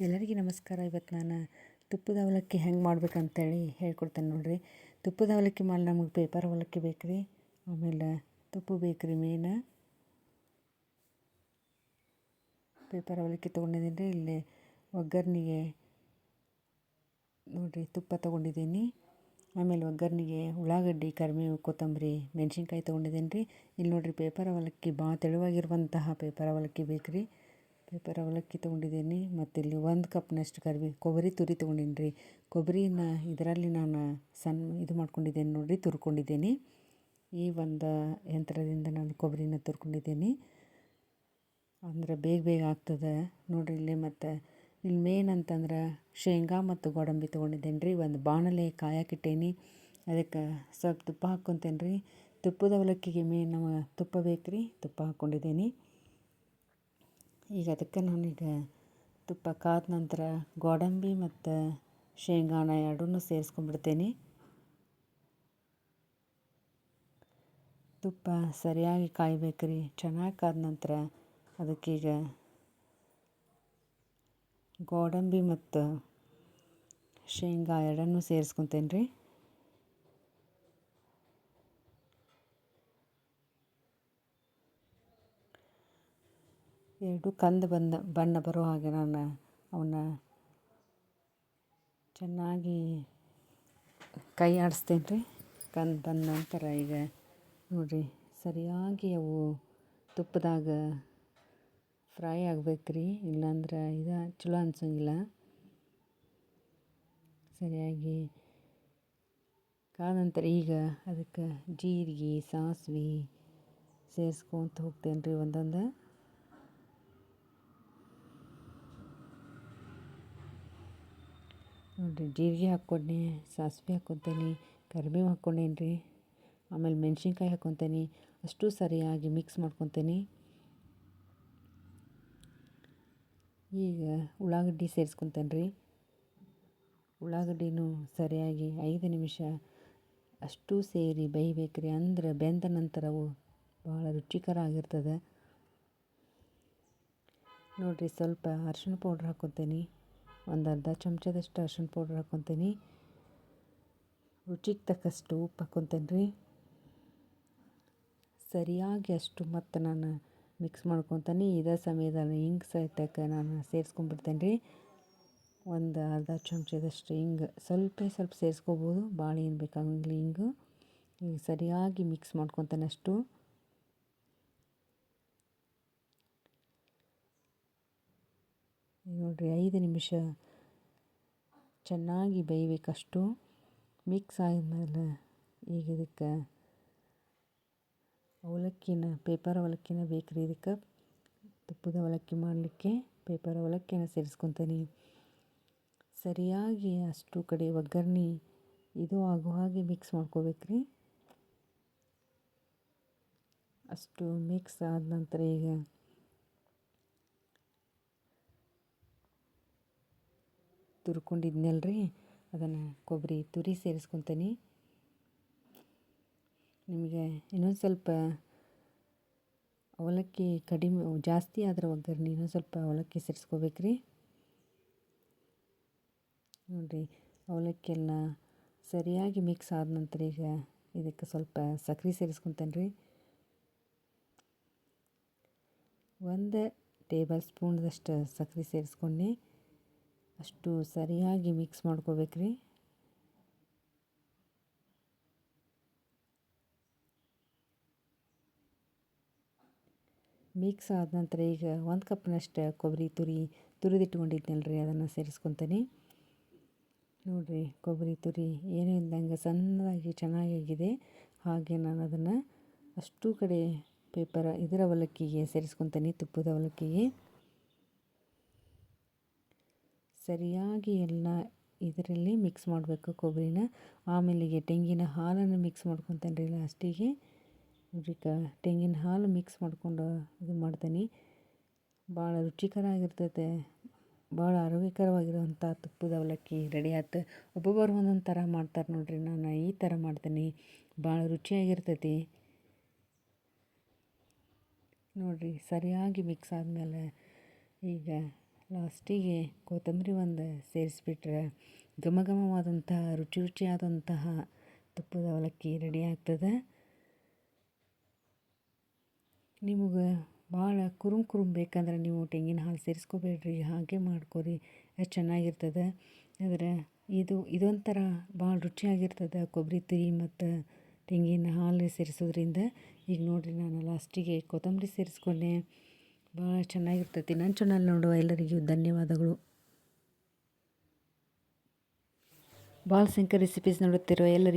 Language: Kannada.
ಎಲ್ಲರಿಗೂ ನಮಸ್ಕಾರ. ಇವತ್ತು ನಾನು ತುಪ್ಪದ ಅವಲಕ್ಕಿ ಹೆಂಗೆ ಮಾಡ್ಬೇಕಂತೇಳಿ ಹೇಳ್ಕೊಡ್ತೇನೆ ನೋಡಿರಿ. ತುಪ್ಪದ ಅವಲಕ್ಕಿ ಮಾಡಿ ನಮಗೆ ಪೇಪರ್ ಅವಲಕ್ಕಿ ಬೇಕು ರೀ ಆಮೇಲೆ ತುಪ್ಪ ಬೇಕು ರೀ ಮೇನ ಪೇಪರ್ ಅವಲಕ್ಕಿ ತೊಗೊಂಡಿದ್ದೀನಿ. ರೀ ಇಲ್ಲಿ ಒಗ್ಗರ್ನಿಗೆ ನೋಡಿರಿ ತುಪ್ಪ ತೊಗೊಂಡಿದ್ದೀನಿ. ಆಮೇಲೆ ಒಗ್ಗರ್ನಿಗೆ ಉಳ್ಳಾಗಡ್ಡಿ, ಕರಿಬೇವು, ಕೊತ್ತಂಬರಿ, ಮೆಣಸಿನ್ಕಾಯಿ ತೊಗೊಂಡಿದ್ದೀನಿ ರೀ. ಇಲ್ಲಿ ನೋಡಿರಿ ಪೇಪರ್ ಅವಲಕ್ಕಿ ಭಾಳ ತೆಳುವಾಗಿರುವಂತಹ ಪೇಪರ್ ಅವಲಕ್ಕಿ ಬೇಕು ರೀ ಪೇಪರ್ ಅವಲಕ್ಕಿ ತೊಗೊಂಡಿದ್ದೀನಿ. ಮತ್ತು ಇಲ್ಲಿ ಒಂದು ಕಪ್ನಷ್ಟು ಕರಿಬೇ, ಕೊಬ್ಬರಿ ತುರಿ ತೊಗೊಂಡೀನಿ ರೀ ಕೊಬ್ಬರಿನ ಇದರಲ್ಲಿ ನಾನು ಸಣ್ಣ ಇದು ಮಾಡ್ಕೊಂಡಿದ್ದೇನೆ ನೋಡಿರಿ, ತುರ್ಕೊಂಡಿದ್ದೀನಿ. ಈ ಒಂದು ಯಂತ್ರದಿಂದ ನಾನು ಕೊಬ್ಬರಿನ ತುರ್ಕೊಂಡಿದ್ದೀನಿ. ಅಂದ್ರೆ ಬೇಗ ಬೇಗ ಆಗ್ತದೆ. ನೋಡಿರಿ ಇಲ್ಲಿ ಮತ್ತು ಇಲ್ಲಿ ಮೇನ್ ಅಂತಂದ್ರೆ ಶೇಂಗಾ ಮತ್ತು ಗೋಡಂಬಿ ತೊಗೊಂಡಿದ್ದೇನೆ ರೀ ಒಂದು ಬಾಣಲೆ ಕಾಯಕ್ಕಿಟ್ಟೇನಿ ಅದಕ್ಕೆ ಸ್ವಲ್ಪ ತುಪ್ಪ ಹಾಕ್ಕೊತೇನೆ ರೀ ತುಪ್ಪದ ಅವಲಕ್ಕಿಗೆ ಮೇನ್ ನಾವು ತುಪ್ಪ ಬೇಕು ರೀ ತುಪ್ಪ ಹಾಕ್ಕೊಂಡಿದ್ದೀನಿ ಈಗ ಅದಕ್ಕೆ ನಾನೀಗ ತುಪ್ಪ ಕಾದ ನಂತರ ಗೋಡಂಬಿ ಮತ್ತು ಶೇಂಗಾನ ಎರಡನ್ನೂ ಸೇರಿಸ್ಕೊಂಡ್ಬಿಡ್ತೇನೆ. ತುಪ್ಪ ಸರಿಯಾಗಿ ಕಾಯ್ಬೇಕು ರೀ ಚೆನ್ನಾಗಿ ಕಾದ ನಂತರ ಅದಕ್ಕೀಗ ಗೋಡಂಬಿ ಮತ್ತು ಶೇಂಗಾ ಎರಡನ್ನೂ ಸೇರಿಸ್ಕೊತೇನೆ ರೀ ಎರಡು ಕಂದು ಬಂದ, ಬಣ್ಣ ಬರೋ ಹಾಗೆ ನಾನು ಅವನ್ನ ಚೆನ್ನಾಗಿ ಕೈ ಆಡಿಸ್ತೇನೆ ರೀ. ಕಂದು ಬಂದ ನಂತರ ಈಗ ನೋಡಿರಿ, ಸರಿಯಾಗಿ ಅವು ತುಪ್ಪದಾಗ ಫ್ರೈ ಆಗ್ಬೇಕು ರೀ. ಇಲ್ಲಾಂದ್ರೆ ಇದು ಚಲೋ ಅನ್ಸಂಗಿಲ್ಲ. ಸರಿಯಾಗಿ ಕಾದ ನಂತರ ಈಗ ಅದಕ್ಕೆ ಜೀರಿಗೆ, ಸಾಸ್ವೆ ಸೇರಿಸ್ಕೊಂತ ಹೋಗ್ತೇನೆ ರೀ ಒಂದೊಂದು. ನೋಡಿರಿ ಜೀರಿಗೆ ಹಾಕ್ಕೊಂಡೆ ಸಾಸಿವೆ ಹಾಕ್ಕೊತೇನೆ ಕರಿಬೇವು ಹಾಕ್ಕೊಂಡೇನಿ ರೀ ಆಮೇಲೆ ಮೆಣ್ಸಿನ್ಕಾಯಿ ಹಾಕ್ಕೊತೇನೆ, ಅಷ್ಟು ಸರಿಯಾಗಿ ಮಿಕ್ಸ್ ಮಾಡ್ಕೊತೇನೆ. ಈಗ ಉಳ್ಳಾಗಡ್ಡಿ ಸೇರಿಸ್ಕೊತೇನೆ ರೀ ಉಳ್ಳಾಗಡ್ಡಿನೂ ಸರಿಯಾಗಿ ಐದು ನಿಮಿಷ ಅಷ್ಟು ಸೇರಿ ಬೇಯಬೇಕು ರೀ ಅಂದ್ರೆ ಬೆಂದ ನಂತರ ಅವು ಭಾಳ ರುಚಿಕರ ಆಗಿರ್ತದೆ. ನೋಡಿರಿ, ಸ್ವಲ್ಪ ಅರಿಶಿಣ ಪೌಡ್ರ್ ಹಾಕ್ಕೊತೀನಿ. ಒಂದು ಅರ್ಧ ಚಮಚದಷ್ಟು ಅರ್ಶಿಣ ಪೌಡ್ರ್ ಹಾಕ್ಕೊತೀನಿ. ರುಚಿಗೆ ತಕ್ಕಷ್ಟು ಉಪ್ಪು ಹಾಕ್ಕೊತೇನೆ. ರೀ ಸರಿಯಾಗಿ ಅಷ್ಟು ಮತ್ತು ನಾನು ಮಿಕ್ಸ್ ಮಾಡ್ಕೊತೀನಿ. ಇದೇ ಸಮಯದಲ್ಲಿ ಹಿಂಗೆ ಸಹಿತಕ್ಕೆ ನಾನು ಸೇರಿಸ್ಕೊಂಡ್ಬಿಡ್ತೇನೆ ರೀ ಒಂದು ಅರ್ಧ ಚಮಚದಷ್ಟು ಹಿಂಗೆ ಸ್ವಲ್ಪ ಸ್ವಲ್ಪ ಸೇರಿಸ್ಕೋಬೋದು. ಭಾಳ ಏನು ಬೇಕಾಗಂಗಿಲ್ಲ ಹಿಂಗೆ. ಸರಿಯಾಗಿ ಮಿಕ್ಸ್ ಮಾಡ್ಕೊತಾನೆ ನೋಡಿರಿ, ಐದು ನಿಮಿಷ ಚೆನ್ನಾಗಿ ಬೇಯಬೇಕಷ್ಟು ಮಿಕ್ಸ್ ಆದಮೇಲೆ ಈಗ ಇದಕ್ಕೆ ಅವಲಕ್ಕಿನ ಪೇಪರ್ ಅವಲಕ್ಕಿನ ಬೇಕು ರೀ ಇದಕ್ಕೆ ತುಪ್ಪದ ಅವಲಕ್ಕಿ ಮಾಡಲಿಕ್ಕೆ ಪೇಪರ್ ಅವಲಕ್ಕಿನ ಸೇರಿಸ್ಕೊತೀನಿ. ಸರಿಯಾಗಿ ಅಷ್ಟು ಕಡೆ ಒಗ್ಗರಣೆ ಇದು ಆಗೋ ಹಾಗೆ ಮಿಕ್ಸ್ ಮಾಡ್ಕೋಬೇಕು ರೀ ಅಷ್ಟು ಮಿಕ್ಸ್ ಆದ ನಂತರ ಈಗ ತುರ್ಕೊಂಡಿದ್ನಲ್ಲ ರೀ ಅದನ್ನು ಕೊಬ್ಬರಿ ತುರಿ ಸೇರಿಸ್ಕೊತೀನಿ. ನಿಮಗೆ ಇನ್ನೊಂದು ಸ್ವಲ್ಪ ಅವಲಕ್ಕಿ ಕಡಿಮೆ, ಜಾಸ್ತಿ ಆದ್ರೆ ಒಗ್ಗರಣೆ ಇನ್ನೊಂದು ಸ್ವಲ್ಪ ಅವಲಕ್ಕಿ ಸೇರಿಸ್ಕೋಬೇಕ್ರಿ. ನೋಡಿರಿ ಅವಲಕ್ಕಿ ಎಲ್ಲ ಸರಿಯಾಗಿ ಮಿಕ್ಸ್ ಆದ ನಂತರ ಈಗ ಇದಕ್ಕೆ ಸ್ವಲ್ಪ ಸಕ್ರೆ ಸೇರಿಸ್ಕೊತೇನೆ ರೀ ಒಂದು ಟೇಬಲ್ ಸ್ಪೂನ್ದಷ್ಟು ಸಕ್ರೆ ಸೇರಿಸ್ಕೊಂಡು. ಅಷ್ಟು ಸರಿಯಾಗಿ ಮಿಕ್ಸ್ ಮಾಡ್ಕೋಬೇಕು ರೀ ಮಿಕ್ಸ್ ಆದ ನಂತರ ಈಗ ಒಂದು ಕಪ್ನಷ್ಟು ಕೊಬ್ಬರಿ ತುರಿ ತುರಿದಿಟ್ಕೊಂಡಿದ್ದೆನಲ್ಲ ರೀ ಅದನ್ನು ಸೇರಿಸ್ಕೊತೀನಿ. ನೋಡಿರಿ ಕೊಬ್ಬರಿ ತುರಿ ಏನೂ ಇಲ್ದಂಗೆ ಸಣ್ಣದಾಗಿ ಚೆನ್ನಾಗಿದೆ ಹಾಗೆ ನಾನು ಅದನ್ನು ಅಷ್ಟು ಕಡೆ ಪೇಪರ್ ಇದರ ಅವಲಕ್ಕಿಗೆ ಸೇರಿಸ್ಕೊತೀನಿ, ತುಪ್ಪದ ಅವಲಕ್ಕಿಗೆ. ಸರಿಯಾಗಿ ಎಲ್ಲ ಇದರಲ್ಲಿ ಮಿಕ್ಸ್ ಮಾಡಬೇಕು ಕೊಬ್ಬರಿನ. ಆಮೇಲೆ ತೆಂಗಿನ ಹಾಲನ್ನು ಮಿಕ್ಸ್ ಮಾಡ್ಕೊತೇನೆ ಲಾಸ್ಟಿಗೆ ತೆಂಗಿನ ಹಾಲು ಮಿಕ್ಸ್ ಮಾಡ್ಕೊಂಡು ಇದು ಮಾಡ್ತೀನಿ. ಭಾಳ ರುಚಿಕರ ಆಗಿರ್ತೈತೆ ಭಾಳ ಆರೋಗ್ಯಕರವಾಗಿರುವಂಥ ತುಪ್ಪದ ಅವಲಕ್ಕಿ ರೆಡಿ ಆಯ್ತು. ಒಬ್ಬೊಬ್ಬರು ಒಂದೊಂದು ಥರ ಮಾಡ್ತಾರೆ ನೋಡಿರಿ. ನಾನು ಈ ಥರ ಮಾಡ್ತೀನಿ. ಭಾಳ ರುಚಿಯಾಗಿರ್ತೈತಿ. ನೋಡಿರಿ, ಸರಿಯಾಗಿ ಮಿಕ್ಸ್ ಆದಮೇಲೆ ಈಗ ಲಾಸ್ಟಿಗೆ ಕೊತ್ತಂಬರಿ ಒಂದು ಸೇರಿಸ್ಬಿಟ್ರೆ ಘಮ ಘಮವಾದಂತಹ, ರುಚಿ ರುಚಿಯಾದಂತಹ ತುಪ್ಪದ ಅವಲಕ್ಕಿ ರೆಡಿ ಆಗ್ತದೆ. ನಿಮಗೆ ಭಾಳ ಕುರುಮ್ ಕುರುಮ್ ಬೇಕಂದ್ರೆ ನೀವು ತೆಂಗಿನ ಹಾಲು ಸೇರಿಸ್ಕೋಬೇಡ್ರಿ, ಹಾಗೆ ಮಾಡ್ಕೊರಿ ಎಷ್ಟು ಚೆನ್ನಾಗಿರ್ತದೆ. ಆದರೆ ಇದು, ಇದೊಂಥರ ಭಾಳ ರುಚಿಯಾಗಿರ್ತದೆ ಕೊಬ್ಬರಿ, ತುರಿ ಮತ್ತು ತೆಂಗಿನ ಹಾಲು ಸೇರಿಸೋದ್ರಿಂದ. ಈಗ ನೋಡಿರಿ ನಾನು ಲಾಸ್ಟಿಗೆ ಕೊತ್ತಂಬರಿ ಸೇರಿಸ್ಕೊಂಡೆ. ಭಾಳ ಚೆನ್ನಾಗಿರ್ತೈತಿ. ನನ್ನ ಚಾನಲ್ ನೋಡುವ ಎಲ್ಲರಿಗೂ ಧನ್ಯವಾದಗಳು. ಭಾಳ ಸಂಖ್ಯೆ ರೆಸಿಪೀಸ್ ನೋಡುತ್ತಿರುವ ಎಲ್ಲರಿಗೂ